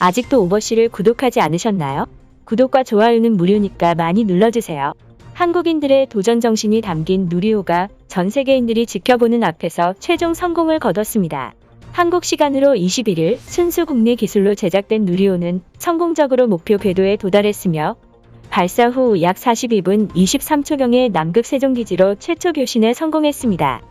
아직도 오버씨를 구독하지 않으셨나요? 구독과 좋아요는 무료니까 많이 눌러주세요. 한국인들의 도전 정신이 담긴 누리호가 전 세계인들이 지켜보는 앞에서 최종 성공을 거뒀습니다. 한국 시간으로 21일 순수 국내 기술로 제작된 누리호는 성공적으로 목표 궤도에 도달했으며 발사 후 약 42분 23초경에 남극 세종기지로 최초 교신에 성공했습니다.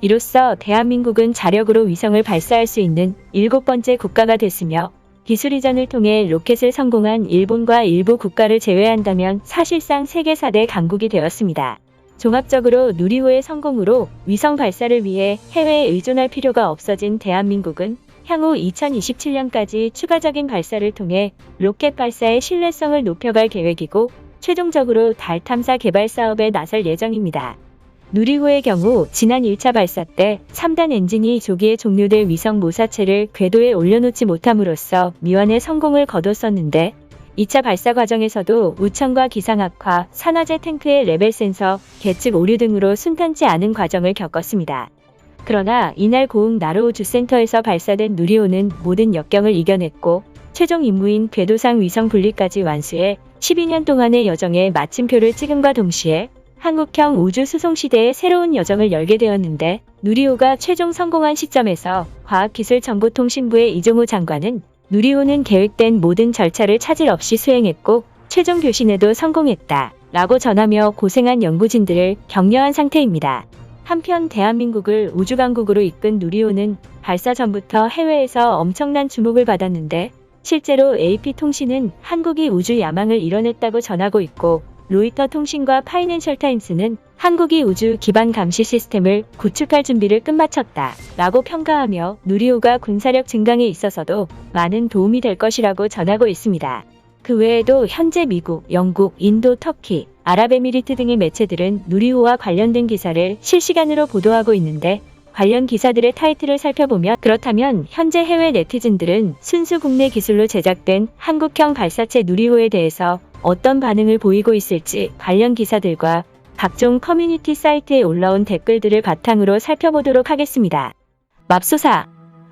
이로써 대한민국은 자력으로 위성을 발사할 수 있는 일곱 번째 국가가 됐으며 기술 이전을 통해 로켓을 성공한 일본과 일부 국가를 제외한다면 사실상 세계 4대 강국이 되었습니다. 종합적으로 누리호의 성공으로 위성 발사를 위해 해외에 의존할 필요가 없어진 대한민국은 향후 2027년까지 추가적인 발사를 통해 로켓 발사의 신뢰성을 높여갈 계획이고 최종적으로 달 탐사 개발 사업에 나설 예정입니다. 누리호의 경우 지난 1차 발사 때 3단 엔진이 조기에 종료될 위성 모사체를 궤도에 올려놓지 못함으로써 미완의 성공을 거뒀었는데 2차 발사 과정에서도 우천과 기상악화, 산화제 탱크의 레벨 센서, 계측 오류 등으로 순탄치 않은 과정을 겪었습니다. 그러나 이날 고흥 나로우 주 센터에서 발사된 누리호는 모든 역경을 이겨냈고 최종 임무인 궤도상 위성 분리까지 완수해 12년 동안의 여정에 마침표를 찍음과 동시에 한국형 우주 수송 시대의 새로운 여정을 열게 되었는데 누리호가 최종 성공한 시점에서 과학기술정보통신부의 이종우 장관은 누리호는 계획된 모든 절차를 차질 없이 수행했고 최종 교신에도 성공했다 라고 전하며 고생한 연구진들을 격려한 상태입니다. 한편 대한민국을 우주강국으로 이끈 누리호는 발사 전부터 해외에서 엄청난 주목을 받았는데 실제로 AP통신은 한국이 우주 야망을 이뤄냈다고 전하고 있고 로이터 통신과 파이낸셜 타임스는 한국이 우주 기반 감시 시스템을 구축할 준비를 끝마쳤다 라고 평가하며 누리호가 군사력 증강에 있어서도 많은 도움이 될 것이라고 전하고 있습니다. 그 외에도 현재 미국, 영국, 인도, 터키, 아랍에미리트 등의 매체들은 누리호와 관련된 기사를 실시간으로 보도하고 있는데 관련 기사들의 타이틀을 살펴보면 그렇다면 현재 해외 네티즌들은 순수 국내 기술로 제작된 한국형 발사체 누리호에 대해서 어떤 반응을 보이고 있을지 관련 기사들과 각종 커뮤니티 사이트에 올라온 댓글들을 바탕으로 살펴보도록 하겠습니다. 맙소사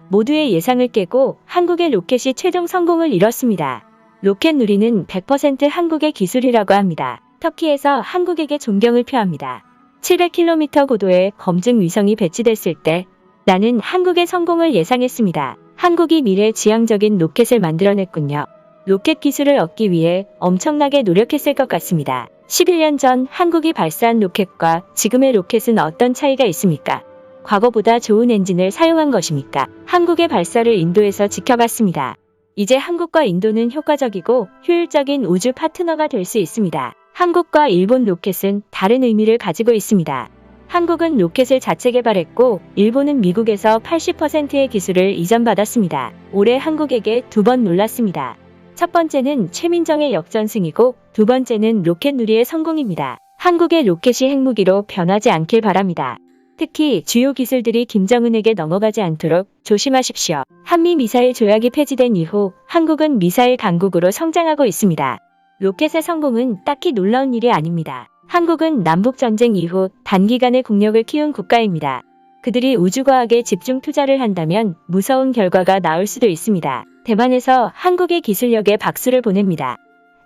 모두의 예상을 깨고 한국의 로켓이 최종 성공을 이뤘습니다. 로켓 누리는 100% 한국의 기술이라고 합니다. 터키에서 한국에게 존경을 표합니다. 700km 고도의 검증 위성이 배치됐을 때 나는 한국의 성공을 예상했습니다. 한국이 미래 지향적인 로켓을 만들어냈군요. 로켓 기술을 얻기 위해 엄청나게 노력했을 것 같습니다. 11년 전 한국이 발사한 로켓과 지금의 로켓은 어떤 차이가 있습니까? 과거보다 좋은 엔진을 사용한 것입니까? 한국의 발사를 인도에서 지켜봤습니다. 이제 한국과 인도는 효과적이고 효율적인 우주 파트너가 될 수 있습니다. 한국과 일본 로켓은 다른 의미를 가지고 있습니다. 한국은 로켓을 자체 개발했고 일본은 미국에서 80%의 기술을 이전받았습니다. 올해 한국에게 두 번 놀랐습니다. 첫 번째는 최민정의 역전승이고 두 번째는 로켓 누리의 성공입니다. 한국의 로켓이 핵무기로 변하지 않길 바랍니다. 특히 주요 기술들이 김정은에게 넘어가지 않도록 조심하십시오. 한미 미사일 조약이 폐지된 이후 한국은 미사일 강국으로 성장하고 있습니다. 로켓의 성공은 딱히 놀라운 일이 아닙니다. 한국은 남북전쟁 이후 단기간에 국력을 키운 국가입니다. 그들이 우주과학에 집중 투자를 한다면 무서운 결과가 나올 수도 있습니다. 대만에서 한국의 기술력에 박수를 보냅니다.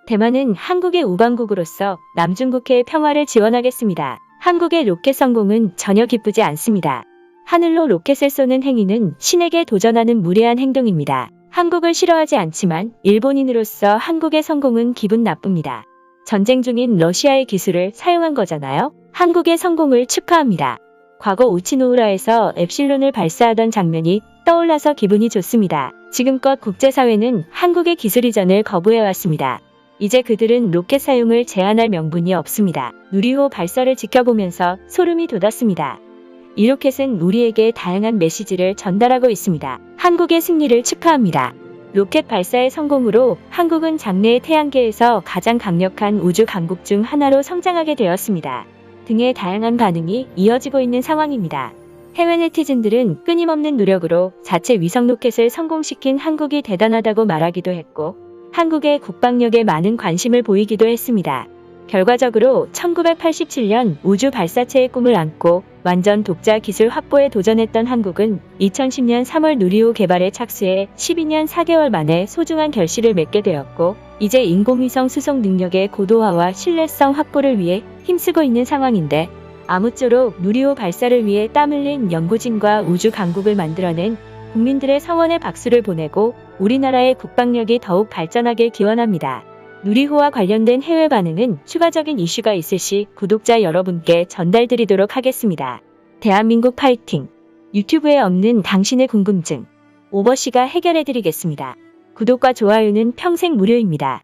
대만은 한국의 우방국으로서 남중국해의 평화를 지원하겠습니다. 한국의 로켓 성공은 전혀 기쁘지 않습니다. 하늘로 로켓을 쏘는 행위는 신에게 도전하는 무례한 행동입니다. 한국을 싫어하지 않지만 일본인으로서 한국의 성공은 기분 나쁩니다. 전쟁 중인 러시아의 기술을 사용한 거잖아요. 한국의 성공을 축하합니다. 과거 우치노우라에서 엡실론을 발사하던 장면이 떠올라서 기분이 좋습니다. 지금껏 국제사회는 한국의 기술 이전을 거부해왔습니다. 이제 그들은 로켓 사용을 제한할 명분이 없습니다. 누리호 발사를 지켜보면서 소름이 돋았습니다. 이 로켓은 우리에게 다양한 메시지를 전달하고 있습니다. 한국의 승리를 축하합니다. 로켓 발사의 성공으로 한국은 장래의 태양계에서 가장 강력한 우주 강국 중 하나로 성장하게 되었습니다. 등의 다양한 반응이 이어지고 있는 상황입니다. 해외 네티즌들은 끊임없는 노력으로 자체 위성 로켓을 성공시킨 한국이 대단하다고 말하기도 했고, 한국의 국방력에 많은 관심을 보이기도 했습니다. 결과적으로 1987년 우주 발사체의 꿈을 안고 완전 독자 기술 확보에 도전했던 한국은 2010년 3월 누리호 개발에 착수해 12년 4개월 만에 소중한 결실을 맺게 되었고 이제 인공위성 수송 능력의 고도화와 신뢰성 확보를 위해 힘쓰고 있는 상황인데 아무쪼록 누리호 발사를 위해 땀 흘린 연구진과 우주 강국을 만들어낸 국민들의 성원에 박수를 보내고 우리나라의 국방력이 더욱 발전하길 기원합니다. 누리호와 관련된 해외 반응은 추가적인 이슈가 있을 시 구독자 여러분께 전달드리도록 하겠습니다. 대한민국 파이팅! 유튜브에 없는 당신의 궁금증. 오버씨가 해결해드리겠습니다. 구독과 좋아요는 평생 무료입니다.